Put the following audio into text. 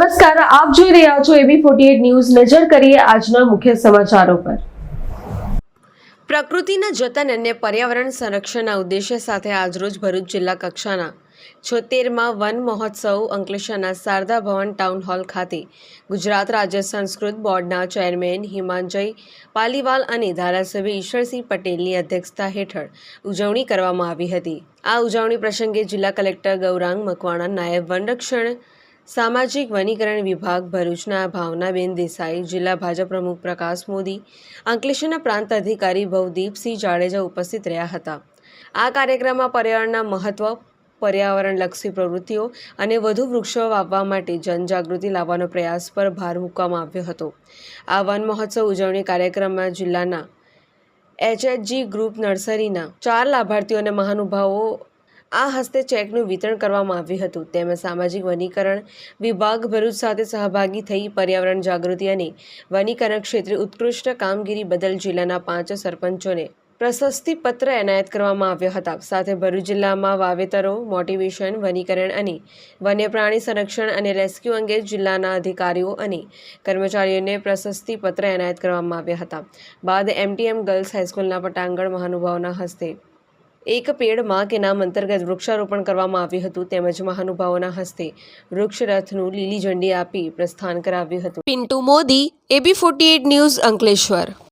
રહ્યા છો એબી forty news. નજર કરીએ આજના મુખ્ય સમાચારો પર. પ્રકૃતિના જતન અને પર્યાવરણ સંરક્ષણના ઉદ્દેશ્ય સાથે આજરોજ ભરૂચ જિલ્લા કક્ષાના છોતેરમાં વન મહોત્સવ અંકલેશ્વરના શારદા ભવન ટાઉન હોલ ખાતે ગુજરાત રાજ્ય સંસ્કૃત બોર્ડના ચેરમેન હિમાંજય પાલીવાલ અને ધારાસભ્ય ઈશ્વરસિંહ પટેલની અધ્યક્ષતા હેઠળ ઉજવણી કરવામાં આવી હતી. આ ઉજવણી પ્રસંગે જિલ્લા કલેક્ટર ગૌરાંગ મકવાણા, નાયબ વનરક્ષણ સામાજિક વનીકરણ વિભાગ ભરૂચના ભાવનાબેન દેસાઈ, જિલ્લા ભાજપ પ્રમુખ પ્રકાશ મોદી, અંકલેશ્વરના પ્રાંત અધિકારી ભવદીપસિંહ જાડેજા ઉપસ્થિત રહ્યા હતા. આ કાર્યક્રમમાં પર્યાવરણના મહત્વ, પર્યાવરણલક્ષી પ્રવૃત્તિઓ અને વધુ વૃક્ષો વાવવા માટે જનજાગૃતિ લાવવાનો પ્રયાસ પર ભાર મૂકવામાં આવ્યો હતો. આ વન મહોત્સવ ઉજવણી કાર્યક્રમમાં જિલ્લાના એચએચજી ગ્રુપ નર્સરીના ચાર લાભાર્થીઓ અને મહાનુભાવો આ હસ્તે ચેકનું વિતરણ કરવામાં આવ્યું હતું. તેમજ સામાજિક વનીકરણ વિભાગ ભરૂચ સાથે સહભાગી થઈ પર્યાવરણ જાગૃતિ અને વનીકરણ ક્ષેત્રે ઉત્કૃષ્ટ કામગીરી બદલ જિલ્લાના પાંચ સરપંચોને પ્રશસ્તિ પત્ર એનાયત કરવામાં આવ્યા હતા. સાથે ભરૂચ જિલ્લામાં વાવેતરો, મોટિવેશન, વનીકરણ અને વન્યપ્રાણી સંરક્ષણ અને રેસ્ક્યુ અંગે જિલ્લાના અધિકારીઓ અને કર્મચારીઓને પ્રશસ્તિ પત્ર એનાયત કરવામાં આવ્યા હતા. બાદ એમટીએમ ગર્લ્સ હાઈસ્કૂલના પટાંગણ મહાનુભાવના હસ્તે એક પેડમાં કે નામ અંતર્ગત વૃક્ષારોપણ કરવામાં આવ્યું હતું તેમજ મહાનુભાવોના હસ્તે વૃક્ષરથનું લીલી ઝંડી આપી પ્રસ્થાન કરાવ્યું હતું. Pintu Modi AB forty news Ankleshwar.